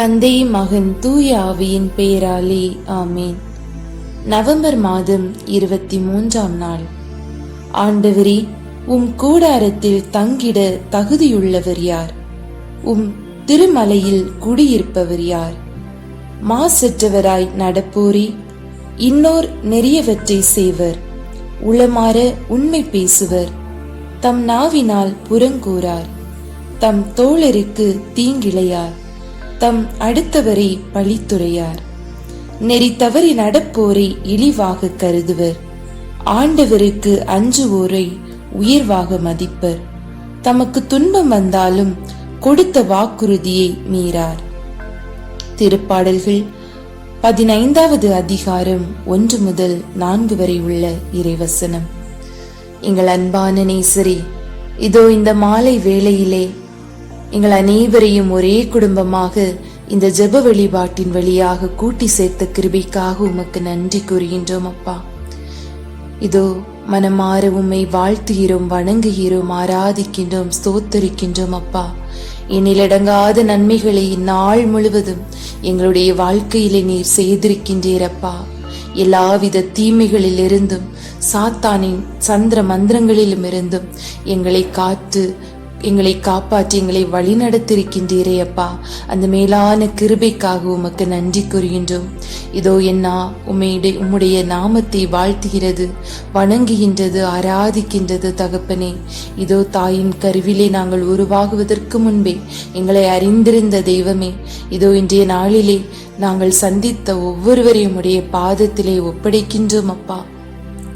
தந்தை மகன் தூய ஆவியின் பெயராலே ஆமேன். நவம்பர் மாதம் இருபத்தி மூன்றாம் நாள். ஆண்டவரே உம் கூடாரத்தில் தங்கிட தகுதியுள்ளவர் யார்? உம் திருமலையில் குடியிருப்பவர் யார்? மாசற்றவராய் நடப்போரே இன்னோர் நெறியவற்றை செய்வர் உளமாற உண்மை பேசுவர். தம் நாவினால் புறங்கூறார் தம் தோழருக்கு தீங்கிழையார். தம் அடுத்தவரை பழித்துரையார் நெறி தவறி நடப்போரை இழிவாக கருதுவர். ஆண்டவருக்கு அஞ்சுவோரை உயர்வாக மதிப்பர். தமக்கு துன்பம் வந்தாலும் கொடுத்த வாக்குறுதியை மீறார். திருப்பாடல்கள் பதினைந்தாவது அதிகாரம் ஒன்று முதல் நான்கு வரை உள்ள இறைவசனம். எங்கள் அன்பான நேசரே இதோ இந்த மாலை வேளையிலே எங்கள் அனைவரையும் ஒரே குடும்பமாக இந்த ஜெப வழிபாட்டின் வழியாக கூட்டி சேர்த்த கிருபைக்காக உமக்கு நன்றி கூறுகின்றோம் அப்பா. இதோ மனமாற உம்மை வாழ்த்துகிறோம் வணங்குகிறோம் ஆராதிக்கின்றோம் ஸ்தோத்தரிக்கின்றோம் அப்பா. எண்ணிலடங்காத நன்மைகளை இந்நாள் முழுவதும் எங்களுடைய வாழ்க்கையிலே நீர் செய்திருக்கின்றீரப்பா எல்லாவித தீமைகளில் இருந்தும் சாத்தானின் சந்திர மந்திரங்களிலும் இருந்தும் எங்களை காத்து எங்களை காப்பாற்றி எங்களை வழிநடத்திருக்கின்றீரே அப்பா அந்த மேலான கிருபைக்காக உமக்கு நன்றி கூறுகின்றோம். இதோ என்னா உம்மையுடைய உம்முடைய நாமத்தை வாழ்த்துகிறது வணங்குகின்றது ஆராதிக்கின்றது தகப்பனே. இதோ தாயின் கருவிலே நாங்கள் உருவாகுவதற்கு முன்பே எங்களை அறிந்திருந்த தெய்வமே இதோ இன்றைய நாளிலே நாங்கள் சந்தித்த ஒவ்வொருவரையும் உடைய பாதத்திலே ஒப்படைக்கின்றோம் அப்பா.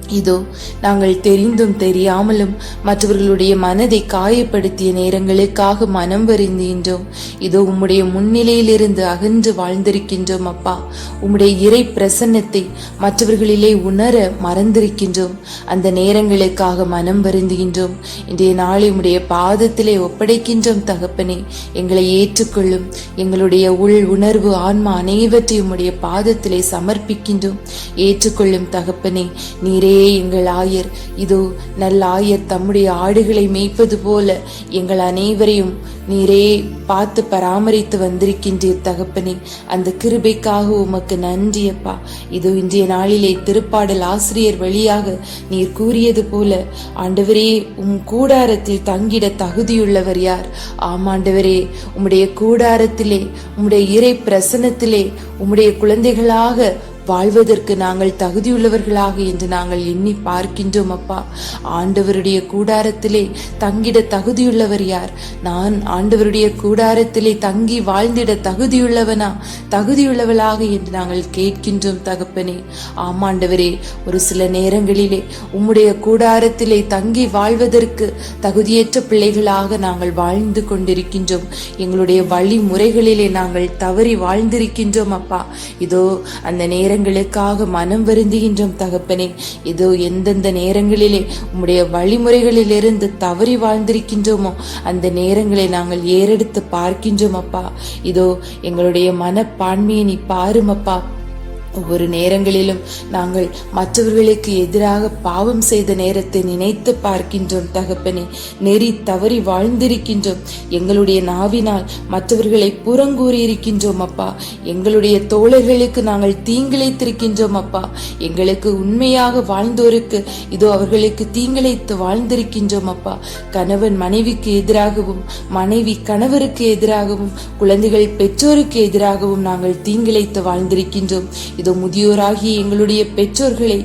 இதோ நாங்கள் தெரிந்தும் தெரியாமலும் மற்றவர்களுடைய மனதை காயப்படுத்திய நேரங்களுக்காக மனம் வருந்துகின்றோம். இதோ உம்முடைய முன்னிலையிலிருந்து அகன்று வாழ்ந்திருக்கின்றோம் அப்பா. உம்முடைய இறை பிரசன்னத்தை மற்றவர்களிலே உணர மறந்திருக்கின்றோம். அந்த நேரங்களுக்காக மனம் வருந்துகின்றோம். இன்றைய நாளை உம்முடைய பாதத்திலே ஒப்படைக்கின்றோம் தகப்பனே. எங்களை ஏற்றுக்கொள்ளும். எங்களுடைய உள் உணர்வு ஆன்மா அனைவற்றையும் உம்முடைய பாதத்திலே சமர்ப்பிக்கின்றோம். ஏற்றுக்கொள்ளும் தகப்பனே. நீரே எங்கள் ஆயர். இதோ நல்ல ஆயர் தம்முடைய ஆடுகளை மேய்ப்பது போல எங்கள் அனைவரையும் நீரே பார்த்து பராமரித்து வந்திருக்கின்றீர் தகப்பனே. அந்த கிருபைக்காக உமக்கு நன்றி அப்பா. இதோ இன்றைய நாளிலே திருப்பாடல் ஆசிரியர் வழியாக நீர் கூறியது போல ஆண்டவரே உம் கூடாரத்தில் தங்கிட தகுதியுள்ளவர் யார்? ஆமாண்டவரே உம்முடைய கூடாரத்திலே உம்முடைய இறை பிரசனத்திலே உம்முடைய குழந்தைகளாக வாழ்வதற்கு நாங்கள் தகுதியுள்ளவர்களாக என்று நாங்கள் எண்ணி பார்க்கின்றோம் அப்பா. ஆண்டவருடைய கூடாரத்திலே தங்கிட தகுதியுள்ளவர் யார்? நான் ஆண்டவருடைய கூடாரத்திலே தங்கி வாழ்ந்திட தகுதியுள்ளவனா? தகுதியுள்ளவளாக என்று நாங்கள் கேட்கின்றோம் தகப்பனே. ஆமாண்டவரே ஒரு சில நேரங்களிலே உம்முடைய கூடாரத்திலே தங்கி வாழ்வதற்கு தகுதியற்ற பிள்ளைகளாக நாங்கள் வாழ்ந்து கொண்டிருக்கின்றோம். எங்களுடைய வழிமுறைகளிலே நாங்கள் தவறி வாழ்ந்திருக்கின்றோம் அப்பா. இதோ அந்த நேர நேரங்களுக்காக மனம் வருந்துகின்றோம் தகப்பனே. இதோ எந்தெந்த நேரங்களிலே உம்முடைய வழிமுறைகளிலிருந்து தவறி வாழ்ந்திருக்கின்றோமோ அந்த நேரங்களை நாங்கள் ஏறெடுத்து பார்க்கின்றோம் அப்பா. இதோ எங்களுடைய மனப்பான்மையை நீ பாரும் அப்பா. ஒவ்வொரு நேரங்களிலும் நாங்கள் மற்றவர்களுக்கு எதிராக பாவம் செய்த நேரத்தை நினைத்து பார்க்கின்றோம் தகப்பனே. நெறி தவறி வாழ்ந்திருக்கின்றோம். எங்களுடைய நாவினால் மற்றவர்களை புறங்கூறியிருக்கின்றோம் அப்பா. எங்களுடைய தோழர்களுக்கு நாங்கள் தீங்கிழைத்திருக்கின்றோம் அப்பா. எங்களுக்கு உண்மையாக வாழ்ந்தோருக்கு இதோ அவர்களுக்கு தீங்கிழைத்து வாழ்ந்திருக்கின்றோம் அப்பா. கணவன் மனைவிக்கு எதிராகவும் மனைவி கணவருக்கு எதிராகவும் குழந்தைகள் பெற்றோருக்கு எதிராகவும் நாங்கள் தீங்கிழைத்து வாழ்ந்திருக்கின்றோம். இதோ முதியோராகிய எங்களுடைய பெற்றோர்களை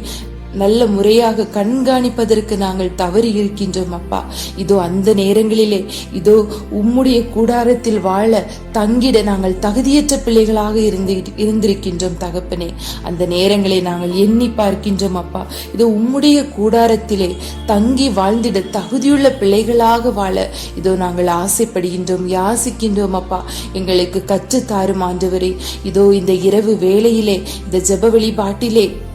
நல்ல முறையாக கண்காணிப்பதற்கு நாங்கள் தவறி இருக்கின்றோம் அப்பா. இதோ அந்த நேரங்களிலே இதோ உம்முடைய கூடாரத்தில் வாழ தங்கிட நாங்கள் தகுதியற்ற பிள்ளைகளாக இருந்து இருந்திருக்கின்றோம் தகப்பனே. அந்த நேரங்களை நாங்கள் எண்ணி பார்க்கின்றோம் அப்பா. இதோ உம்முடைய கூடாரத்திலே தங்கி வாழ்ந்திட தகுதியுள்ள பிள்ளைகளாக வாழ இதோ நாங்கள் ஆசைப்படுகின்றோம் யாசிக்கின்றோம் அப்பா. எங்களுக்கு கற்றுத்தாரும் ஆண்டவரே. இதோ இந்த இரவு வேளையிலே இந்த ஜெப வழிபாட்டிலே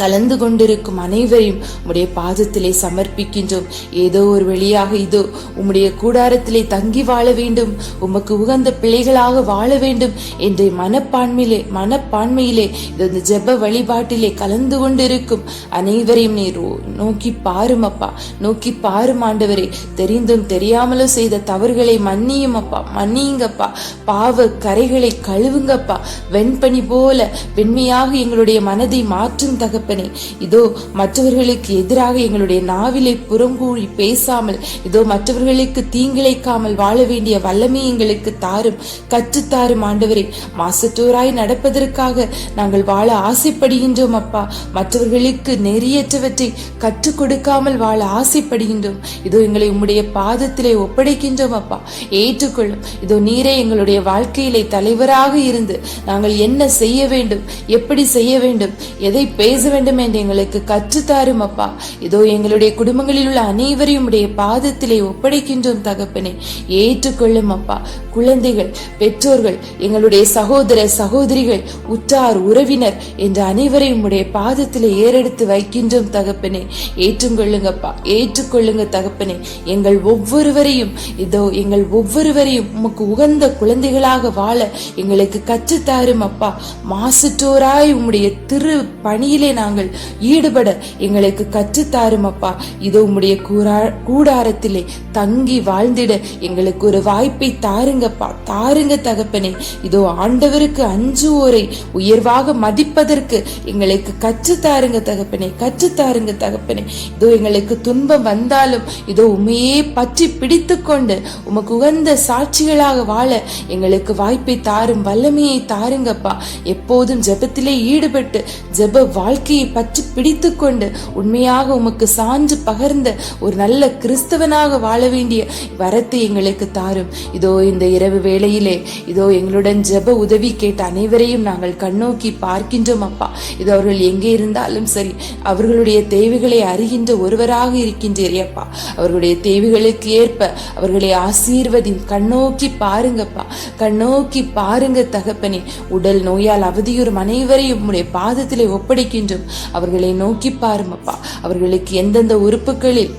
கலந்து கொண்டிருக்கும் அனைவரையும் உம்முடைய பாதத்திலே சமர்ப்பிக்கின்றோம். ஏதோ ஒரு வழியாக இதோ உம்முடைய கூடாரத்திலே தங்கி வாழ வேண்டும். உமக்கு உகந்த பிள்ளைகளாக வாழ வேண்டும் என்ற மனப்பான்மையிலே மனப்பான்மையிலே இது இந்த ஜெப வழிபாட்டிலே கலந்து கொண்டிருக்கும் அனைவரையும் நீர் நோக்கி பாரும் அப்பா நோக்கி பாரும் ஆண்டவரே. தெரிந்தும் தெரியாமலும் செய்த தவறுகளை மன்னியும் அப்பா மன்னியுங்கப்பா பாவ கரைகளை கழுவுங்கப்பா வெண்பனி போல வெண்மையாக எங்களுடைய மனதை மாற்றும் தகப்பனே இதோ மற்றவர்களுக்கு எதிராக எங்களுடைய நாவிலை புறங்கூழி பேசாமல் இதோ மற்றவர்களுக்கு தீங்கிழைக்காமல் வாழ வேண்டிய வல்லமை எங்களுக்கு தாரும் கற்றுத்தாரும் ஆண்டவரே. மாசத்தோராய் நடப்பதற்காக நாங்கள் வாழ ஆசைப்படுகின்றோம் அப்பா. மற்றவர்களுக்கு நெறியற்றவற்றை கற்றுக் கொடுக்காமல் வாழ ஆசைப்படுகின்றோம். இதோ எங்களை உம்முடைய பாதத்திலே ஒப்படைக்கின்றோம் அப்பா. ஏற்றுக்கொள்ளும். இதோ நீரே எங்களுடைய வாழ்க்கையிலே தலைவராக இருந்து நாங்கள் என்ன செய்ய வேண்டும் எப்படி செய்ய வேண்டும் எதை பேச வேண்டும் என்று எங்களுக்கு கற்றுத்தாரும் அப்பா. இதோ எங்களுடைய குடும்பங்களில் உள்ள அனைவரையும் உடைய பாதத்திலே ஒப்படைக்கின்றோம் தகப்பனே. ஏற்றுக்கொள்ளும் அப்பா. குழந்தைகள் பெற்றோர்கள் எங்களுடைய சகோதர சகோதரிகள் உற்றார் உறவினர் என்ற அனைவரையும் உடைய பாதத்திலே ஏறெடுத்து வைக்கின்றோம் தகப்பனே. ஏற்றுக்கொள்ளுங்கப்பா ஏற்றுக்கொள்ளுங்க தகப்பனே. எங்கள் ஒவ்வொருவரையும் இதோ எங்கள் ஒவ்வொருவரையும் உமக்கு உகந்த குழந்தைகளாக வாழ எங்களுக்கு கற்றுத்தாரும் அப்பா. மாசுற்றோராய் உம்முடைய திரு பணியிலே நான் நாங்கள் ஈடுபட எங்களுக்கு கற்றுத்தாரும் அப்பா இதோ உம்முடைய கூரா கூடாரத்திலே தங்கி வாழ்ந்திட எங்களுக்கு ஒரு வாய்ப்பை தாருங்கப்பா. தாருங்க தகப்பனே இதோ ஆண்டவருக்கு அஞ்சுவோரை உயர்வாக மதிப்பதற்கு எங்களுக்கு கற்றுத்தாருங்க தகப்பனே கற்றுத்தாருங்க தகப்பனே. இதோ எங்களுக்கு துன்பம் வந்தாலும் இதோ உமையே பற்றி பிடித்து கொண்டு உமக்கு உகந்த சாட்சிகளாக வாழ எங்களுக்கு வாய்ப்பை தாரும் வல்லமையை தாருங்கப்பா. எப்போதும் ஜெபத்திலே ஈடுபட்டு ஜெப வாழ்க்கை வாழ்க்கையை பற்றி பிடித்து கொண்டு உண்மையாக உமக்கு சான்று பகர்ந்த ஒரு நல்ல கிறிஸ்தவனாக வாழ வேண்டிய வரத்தை எங்களுக்கு தாரும். இதோ இந்த இரவு வேளையிலே இதோ எங்களுடன் ஜெப உதவி கேட்ட அனைவரையும் நாங்கள் கண்ணோக்கி பார்க்கின்றோம் அப்பா. இது அவர்கள் எங்கே இருந்தாலும் சரி அவர்களுடைய தேவைகளை அறிகின்ற ஒருவராக இருக்கின்றீரே அப்பா. அவர்களுடைய தேவைகளுக்கு ஏற்ப அவர்களை ஆசீர்வதி கண்ணோக்கி பாருங்கப்பா. கண்ணோக்கி பாருங்க தகப்பனே. உடல் நோயால் அவதியுறும் அனைவரையும் உம்முடைய பாதத்திலே ஒப்படைக்கின்றோம். அவர்களை நோக்கி பாருமப்பா. அவர்களுக்கு எந்தெந்த உறுப்புகளில்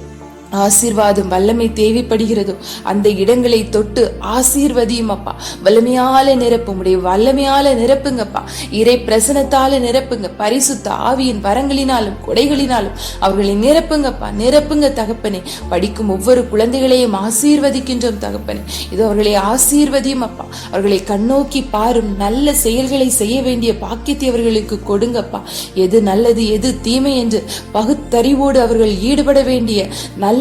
ஆசீர்வாதம் வல்லமை தேவைப்படுகிறதோ. அந்த இடங்களை தொட்டு ஆசீர்வதியும் அப்பா. வல்லமையால நிரப்பும் உடைய வல்லமையால நிரப்புங்கப்பா. இறை பிரசனத்தால நிரப்புங்க. பரிசுத்த ஆவியின் வரங்களினாலும் கொடைகளினாலும் அவர்களை நிரப்புங்கப்பா. நிரப்புங்க தகப்பனே. படிக்கும் ஒவ்வொரு குழந்தைகளையும் ஆசீர்வதிக்கின்றோம் தகப்பனே. இது அவர்களை ஆசீர்வதியும் அப்பா. அவர்களை கண்ணோக்கி பாரும் நல்ல செயல்களை செய்ய வேண்டிய பாக்கியத்தை அவர்களுக்கு கொடுங்கப்பா. எது நல்லது எது தீமை என்று பகுத்தறிவோடு அவர்கள் ஈடுபட வேண்டிய நல்ல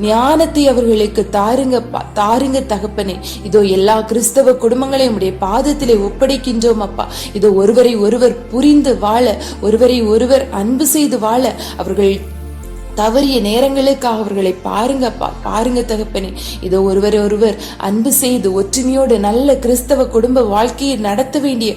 ஞானத்தை அவர்களுக்கு தாருங்கப்பா தாருங்க தகப்பனே. இதோ எல்லா கிறிஸ்தவ குடும்பங்களையும் உடைய பாதத்திலே ஒப்படைக்கின்றோம் அப்பா. இதோ ஒருவரை ஒருவர் புரிந்து வாழ ஒருவரை ஒருவர் அன்பு செய்து வாழ அவர்கள் தவறிய நேரங்களுக்காக அவர்களை பாருங்கப்பா பாருங்க தகப்பனே. இதோ ஒருவர் ஒருவர் அன்பு செய்து ஒற்றுமையோடு நல்ல கிறிஸ்தவ குடும்ப வாழ்க்கையை நடத்த வேண்டிய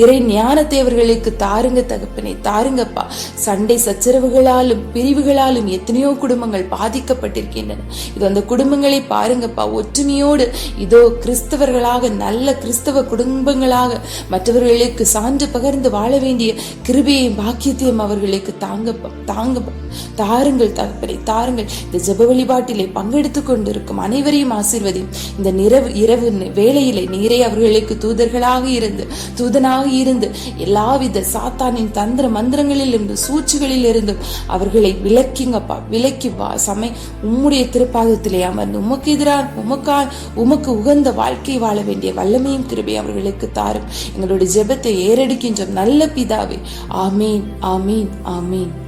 இறை ஞானத்தை அவர்களுக்கு தாருங்க தகப்பனே தாருங்கப்பா. சண்டை சச்சரவுகளாலும் பிரிவுகளாலும் எத்தனையோ குடும்பங்கள் பாதிக்கப்பட்டிருக்கின்றன. இது அந்த குடும்பங்களை பாருங்கப்பா ஒற்றுமையோடு இதோ கிறிஸ்தவர்களாக நல்ல கிறிஸ்தவ குடும்பங்களாக மற்றவர்களுக்கு சான்று பகர்ந்து வாழ வேண்டிய கிருபையையும் பாக்கியத்தையும் அவர்களுக்கு தாங்கப்பா தாங்கப்பா தாருங்கள் தகப்பனை தாருங்கள். இந்த ஜெப வழிபாட்டிலே பங்கெடுத்துக் கொண்டிருக்கும் அனைவரையும் ஆசீர்வதி இந்த நிரவு இரவு வேளையிலே நீரே அவர்களுக்கு தூதர்களாக இருந்து தூதனாக இருந்து எல்லாவித சாத்தானின் தந்திர மந்திரங்களில் இருந்து சூழ்ச்சிகளில் இருந்தும் அவர்களை விலக்கிங்கப்பா விலக்கி வா சமை உம்முடைய திருப்பாதத்திலே அமர்ந்து உமக்கு எதிராக உமக்கா உமக்கு உகந்த வாழ்க்கை வாழ வேண்டிய வல்லமையும் கிருபை அவர்களுக்கு தாரும். எங்களுடைய ஜெபத்தை ஏறெடுக்கின்ற நல்ல பிதாவே ஆமீன் ஆமீன் ஆமீன்.